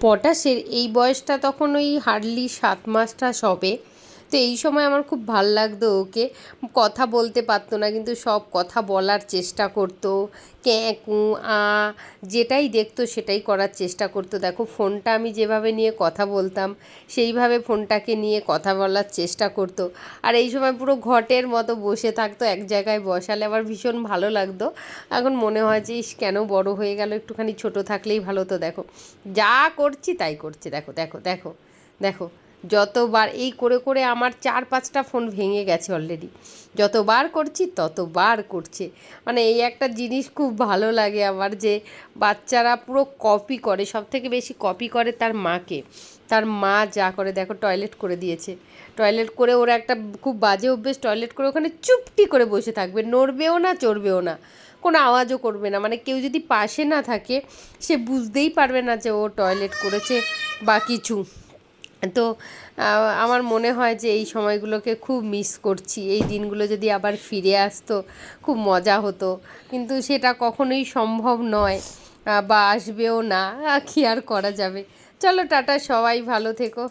পটাশের এই বয়সটা তখন ওই হার্ডলি সাত মাসটা সবে। তো এই সময় আমার খুব ভালো লাগতো ওকে। কথা বলতে পারতো না, কিন্তু সব কথা বলার চেষ্টা করতো। ক্যাঁ, কু, আ, যেটাই দেখতো সেটাই করার চেষ্টা করতো। দেখো, ফোনটা আমি যেভাবে নিয়ে কথা বলতাম, সেইভাবে ফোনটাকে নিয়ে কথা বলার চেষ্টা করতো। আর এই সময় পুরো ঘটের মতো বসে থাকতো, এক জায়গায় বসালে আমার ভীষণ ভালো লাগতো। এখন মনে হয় যে, ইস, কেন বড় হয়ে গেল, একটুখানি ছোট থাকলেই ভালো তো দেখো, যা করছি তাই করছে। দেখো দেখো দেখো দেখো যতবার এই করে করে আমার চার পাঁচটা ফোন ভেঙে গেছে অলরেডি যতবার করছি, ততবার করছে। মানে এই একটা জিনিস খুব ভালো লাগে আমার যে বাচ্চারা পুরো কপি করে সব থেকে বেশি কপি করে তার মাকে। তার মা যা করে, দেখো টয়লেট করে দিয়েছে। টয়লেট করে ওরা একটা খুব বাজে অভ্যেস টয়লেট করে ওখানে চুপটি করে বসে থাকবে। নড়বেও না, চড়বেও না। কোনো আওয়াজও করবে না। মানে কেউ যদি পাশে না থাকে, সে বুঝতেই পারবে না যে ও টয়লেট করেছে বা কিছু। তো আমার মনে হয় যে এই সময়গুলোকে খুব মিস করছি। এই দিনগুলো যদি আবার ফিরে আসতো, খুব মজা হতো। কিন্তু সেটা কখনোই সম্ভব নয় বা আসবেও না। কি আর করা যাবে? চলো টাটা, সবাই ভালো থেকো।